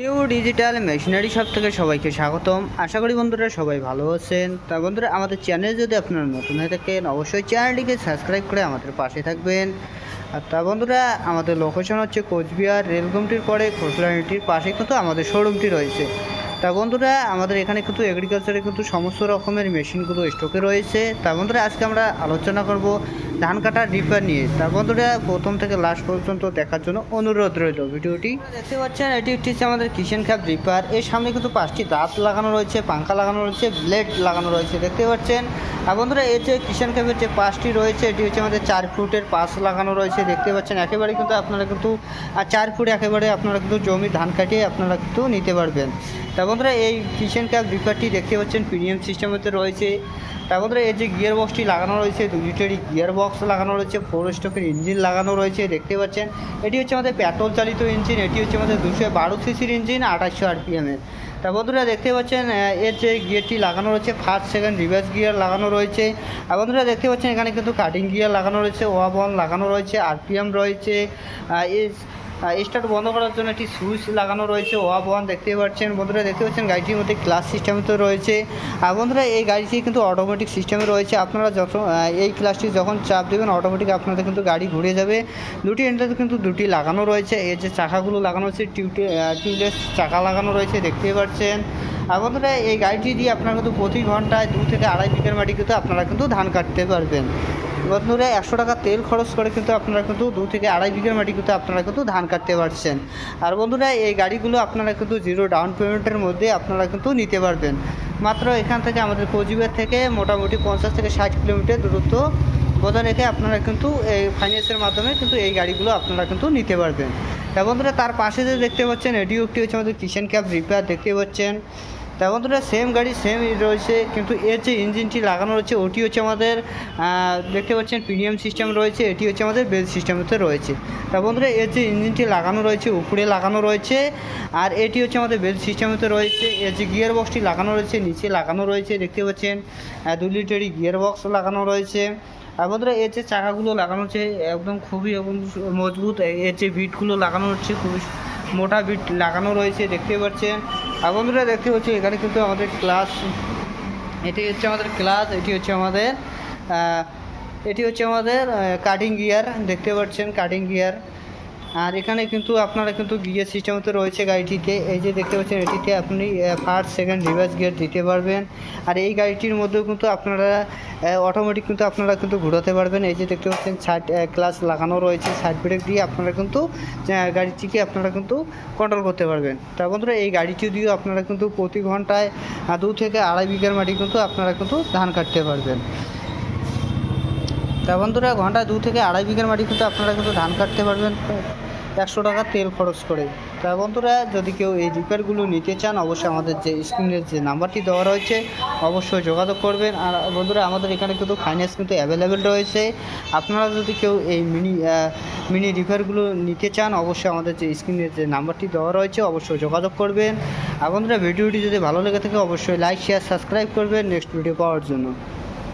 New digital machinery shop থেকে সবাইকে স্বাগতম। আশা করি বন্ধুরা সবাই ভালো আছেন। তা বন্ধুরা, আমাদের চ্যানেল যদি আপনারা নতুন হয়ে থাকেন, অবশ্যই চ্যানেলটিকে সাবস্ক্রাইব করে আমাদের পাশে থাকবেন। আর তা বন্ধুরা, আমাদের লোকেশন হচ্ছে কোচবিহার রেলগুমটির পরে খোসলানিটির পাশে কিন্তু আমাদের শোরুমটি রয়েছে। তা বন্ধুরা, আমাদের এখানে কিন্তু এগ্রিকালচারে কিন্তু সমস্ত রকমের মেশিনগুলো স্টকে রয়েছে। তা বন্ধুরা, আজকে আমরা আলোচনা করব ধান কাটার রিপার নিয়ে। তা বন্ধুরা, প্রথম থেকে লাস্ট পর্যন্ত দেখার জন্য অনুরোধ রইল ভিডিওটি। দেখতে পাচ্ছেন, এটি হচ্ছে আমাদের কিচেন ক্যাপ রিপার এর সামনে কিন্তু পাঁচটি দাঁত লাগানো রয়েছে পাঙ্খা লাগানো রয়েছে ব্লেড লাগানো রয়েছে, দেখতে পাচ্ছেন? আর বন্ধুরা, এই যে কিচেন ক্যাপের যে পাঁচটি রয়েছে, এটি হচ্ছে আমাদের চার ফুটের পাশ লাগানো রয়েছে, দেখতে পাচ্ছেন? একেবারে কিন্তু আপনারা কিন্তু, আর চার ফুট একেবারে আপনারা কিন্তু জমি ধান কাটিয়ে আপনারা কিন্তু নিতে পারবেন। তা বন্ধুরা, এই কিচেন ক্যাপ রিপারটি দেখতে পাচ্ছেন প্রিমিয়াম সিস্টেমেতে রয়েছে। তা বন্ধুরা, এই যে গিয়ার বক্সটি লাগানো রয়েছে দু লিটারই গিয়ার বক্স লাগানো রয়েছে ফোর স্টকের ইঞ্জিন লাগানো রয়েছে, দেখতে পাচ্ছেন। এটি হচ্ছে আমাদের পেট্রোল চালিত ইঞ্জিন এটি হচ্ছে আমাদের দুশো বারো সিসির ইঞ্জিন আঠাশশো আরপিএমের তা বন্ধুরা, দেখতে পাচ্ছেন এর যে গিয়ারটি লাগানো রয়েছে ফার্স্ট সেকেন্ড রিভার্স গিয়ার লাগানো রয়েছে। আর বন্ধুরা, দেখতে পাচ্ছেন, এখানে কিন্তু কাটিং গিয়ার লাগানো রয়েছে ওয়াবন লাগানো রয়েছে আরপিএম রয়েছে স্টার্ট বন্ধ করার জন্য একটি সুইচ লাগানো রয়েছে। ওয়াব ওয়ান দেখতে পাচ্ছেন। বন্ধুরা দেখতে পাচ্ছেন গাড়িটির মধ্যে ক্লাস সিস্টেম তো রয়েছে। আর বন্ধুরা এই গাড়িটি কিন্তু অটোমেটিক সিস্টেমে রয়েছে। আপনারা আহ, এই ক্লাসটি যখন চাপ দেবেন অটোমেটিক আপনাদের কিন্তু গাড়ি ঘুরে যাবে। দুটি এন্ডাতে কিন্তু দুটি লাগানো রয়েছে। এর যে চাকাগুলো লাগানো রয়েছে টিউটে টিউবলেস চাকা লাগানো রয়েছে দেখতে পাচ্ছেন। আর বন্ধুরা এই গাড়িটি দিয়ে আপনারা কিন্তু প্রতি ঘন্টায় দু থেকে আড়াই বিঘের মাটি কিন্তু আপনারা কিন্তু ধান কাটতে পারবেন। বন্ধুরা একশো টাকা তেল খরচ করে কিন্তু আপনারা কিন্তু দু থেকে আড়াই বিঘের মাটি কিন্তু আপনারা কিন্তু ধান কাটতে পারছেন। আর বন্ধুরা, এই গাড়িগুলো আপনারা কিন্তু জিরো ডাউন পেমেন্টের মধ্যে আপনারা কিন্তু নিতে পারবেন। মাত্র এখান থেকে আমাদের কোচবিহার থেকে মোটামুটি পঞ্চাশ থেকে ষাট কিলোমিটার দূরত্ব বজায় রেখে আপনারা কিন্তু এই ফাইন্যান্সের মাধ্যমে কিন্তু এই গাড়িগুলো আপনারা কিন্তু নিতে পারবেন। তা বন্ধুরা, তার পাশে যে দেখতে পাচ্ছেন এটিও একটি হচ্ছে আমাদের কিচেন ক্যাব রিপেয়ার দেখতে পাচ্ছেন। তা বন্ধুরা সেম গাড়ি সেম রয়েছে, কিন্তু এর যে ইঞ্জিনটি লাগানো রয়েছে, ওটি হচ্ছে আমাদের দেখতে পাচ্ছেন প্রিমিয়াম সিস্টেম রয়েছে, এটি হচ্ছে আমাদের বেল সিস্টেমতে রয়েছে। তা বন্ধুরা, এর যে ইঞ্জিনটি লাগানো রয়েছে, উপরে লাগানো রয়েছে, আর এটি হচ্ছে আমাদের বেল সিস্টেমতে রয়েছে, এর যে গিয়ার বক্সটি লাগানো রয়েছে, নিচে লাগানো রয়েছে, দেখতে পাচ্ছেন দু লিটারি গিয়ার বক্স লাগানো রয়েছে। আর বন্ধুরা, এর যে চাকাগুলো লাগানো হচ্ছে, একদম খুবই মজবুত, এর যে বিটগুলো লাগানো হচ্ছে, খুবই মোটা বিট লাগানো রয়েছে, দেখতে পাচ্ছেন। আর বন্ধুরা দেখতে পাচ্ছি এখানে কিন্তু আমাদের ক্লাস এটি হচ্ছে আমাদের ক্লাস এটি হচ্ছে আমাদের এটি হচ্ছে আমাদের কাটিং গিয়ার দেখতে পাচ্ছেন কাটিং গিয়ার আর এখানে কিন্তু আপনারা কিন্তু গিয়ার সিস্টেম তো রয়েছে গাড়িটিতে। এই যে দেখতে পাচ্ছেন, এটিতে আপনি ফার্স্ট সেকেন্ড রিভার্স গিয়ার দিতে পারবেন। আর এই গাড়িটির মধ্যেও কিন্তু আপনারা অটোমেটিক কিন্তু আপনারা কিন্তু ঘোরাতে পারবেন। এই যে দেখতে পাচ্ছেন সাইড ক্লাস লাগানো রয়েছে। সাইড ব্রেক দিয়ে আপনারা কিন্তু গাড়িটিকে আপনারা কিন্তু কন্ট্রোল করতে পারবেন। তা বন্ধুরা, এই গাড়িটি দিয়েও আপনারা কিন্তু প্রতি ঘন্টায় দু থেকে আড়াই বিঘার মাটি কিন্তু আপনারা কিন্তু ধান কাটতে পারবেন। তা বন্ধুরা, ঘন্টায় দু থেকে আড়াই বিঘার মাটি কিন্তু আপনারা কিন্তু ধান কাটতে পারবেন। একশো টাকা তেল খরচ করে। তা বন্ধুরা, যদি কেউ এই রিপেয়ারগুলো নিতে চান, অবশ্যই আমাদের যে স্ক্রিনের যে নাম্বারটি দেওয়া রয়েছে, অবশ্যই যোগাযোগ করবেন। আর বন্ধুরা, আমাদের এখানে কিন্তু ফাইন্যান্স কিন্তু অ্যাভেলেবেল রয়েছে। আপনারা যদি কেউ এই মিনি মিনি রিপেয়ারগুলো নিতে চান, অবশ্যই আমাদের যে স্ক্রিনের যে নাম্বারটি দেওয়া রয়েছে, অবশ্যই যোগাযোগ করবেন। আর বন্ধুরা, ভিডিওটি যদি ভালো লেগে থাকে, অবশ্যই লাইক শেয়ার সাবস্ক্রাইব করবেন। নেক্সট ভিডিও পাওয়ার জন্য।